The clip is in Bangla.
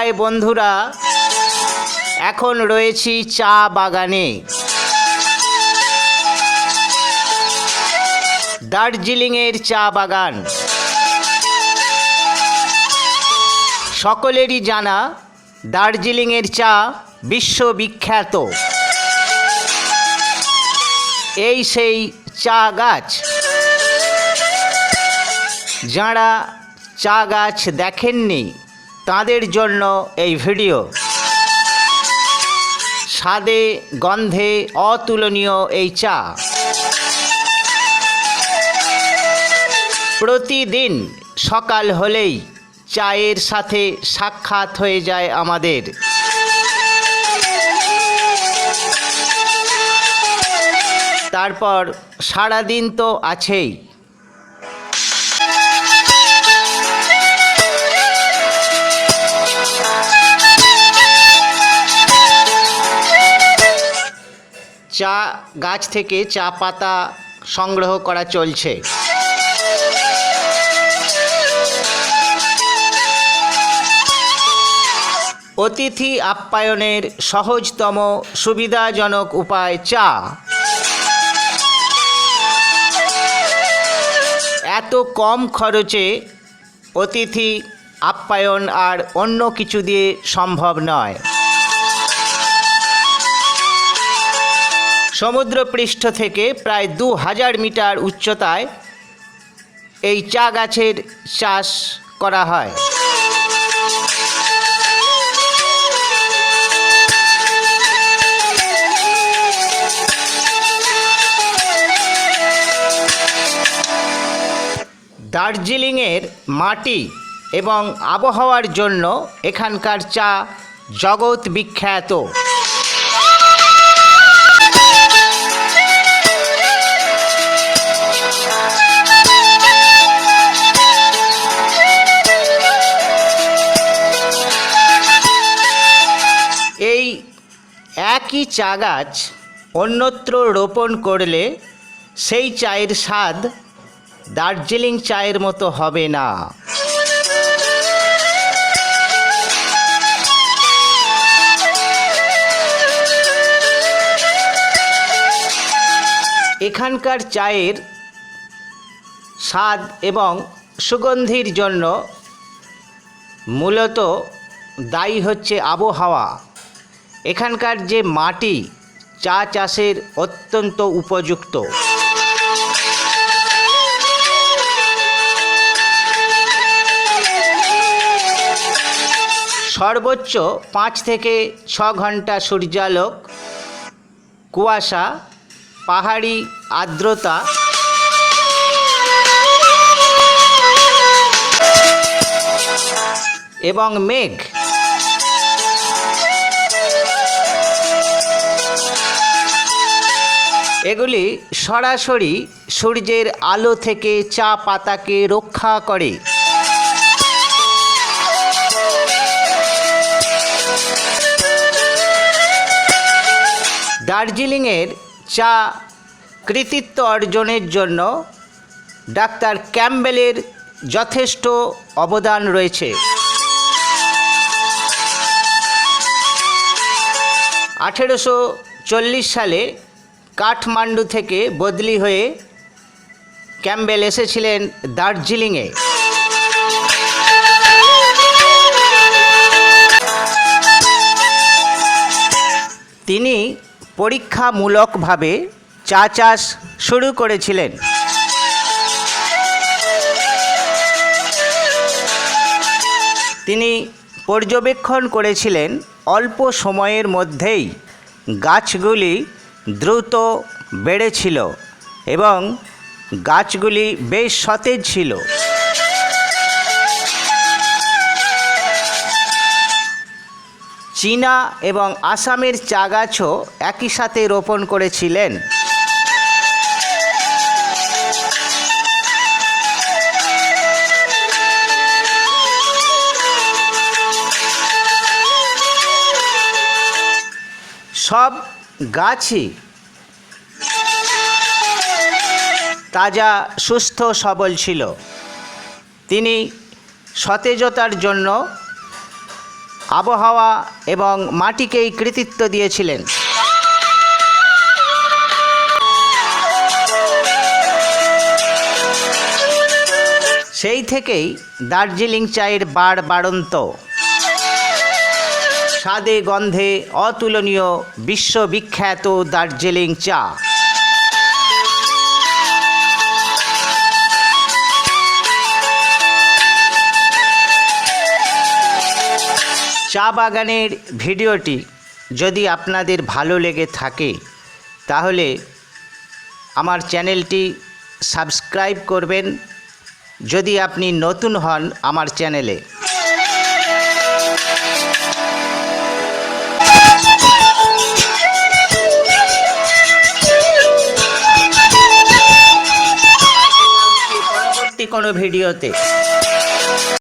হাই বন্ধুরা, এখন রয়েছি চা বাগানে। দার্জিলিংয়ের চা বাগান। সকলেরই জানা, দার্জিলিংয়ের চা বিশ্ববিখ্যাত। এই সেই চা গাছ। যাঁরা চা গাছ দেখেননি তাদের জন্য এই ভিডিও। স্বাদে, গন্ধে অতুলনীয় এই চা। প্রতিদিন সকাল হলেই চায়ের সাথে সাক্ষাৎ হয়ে যায় আমাদের। তারপর সারাদিন তো আছেই। চা গাছ থেকে চা পাতা সংগ্রহ করা চলছে। অতিথি আপ্যায়নের সহজতম সুবিধাজনক উপায় চা। এত কম খরচে অতিথি আপ্যায়ন আর অন্য কিছু দিয়ে সম্ভব নয়। সমুদ্রপৃষ্ঠ থেকে প্রায় দু হাজার মিটার উচ্চতায় এই চা গাছের চাষ করা হয়। দার্জিলিংয়ের মাটি এবং আবহাওয়ার জন্য এখানকার চা জগৎ বিখ্যাত। একই চা গাছ অন্যত্র রোপণ করলে সেই চায়ের স্বাদ দার্জিলিং চায়ের মতো হবে না। এখানকার চায়ের স্বাদ এবং সুগন্ধির জন্য মূলত দায়ী হচ্ছে আবহাওয়া। এখানকার যে মাটি চা চাষের অত্যন্ত উপযুক্ত। সর্বোচ্চ পাঁচ থেকে ছ ঘণ্টা সূর্যালোক, কুয়াশা, পাহাড়ি আর্দ্রতা, এবং মেঘ। এগুলি সরাসরি সূর্যের আলো থেকে চা পাতাকে রক্ষা করে। দার্জিলিংয়ের চা কৃতিত্ব অর্জনের জন্য ডাক্তার ক্যাম্বেলের যথেষ্ট অবদান রয়েছে। আঠেরোশো চল্লিশ সালে কাঠমান্ডু থেকে বদলি হয়ে ক্যাম্বেল এসেছিলেন দার্জিলিংয়ে। তিনি পরীক্ষামূলকভাবে চা চাষ শুরু করেছিলেন। তিনি পর্যবেক্ষণ করেছিলেন অল্প সময়ের মধ্যেই গাছগুলি দ্রুত বেড়েছিল এবং গাছগুলি বেশ সতেজ ছিল। চীনা এবং আসামের চা গাছও একই সাথে রোপণ করেছিলেন। সব গাছই তাজা, সুস্থ, সবল ছিল। তিনি সতেজতার জন্য আবহাওয়া এবং মাটিকেই কৃতিত্ব দিয়েছিলেন। সেই থেকেই দার্জিলিং চায়ের বাড় বাড়ন্ত। স্বাদে গন্ধে অতুলনীয় বিশ্ববিখ্যাত দার্জিলিং চা। চা বাগানের ভিডিওটি যদি আপনাদের ভালো লেগে থাকে, তাহলে আমার চ্যানেলটি সাবস্ক্রাইব করবেন। যদি আপনি নতুন হন আমার চ্যানেলে পরবর্তী কোনো ভিডিওতে।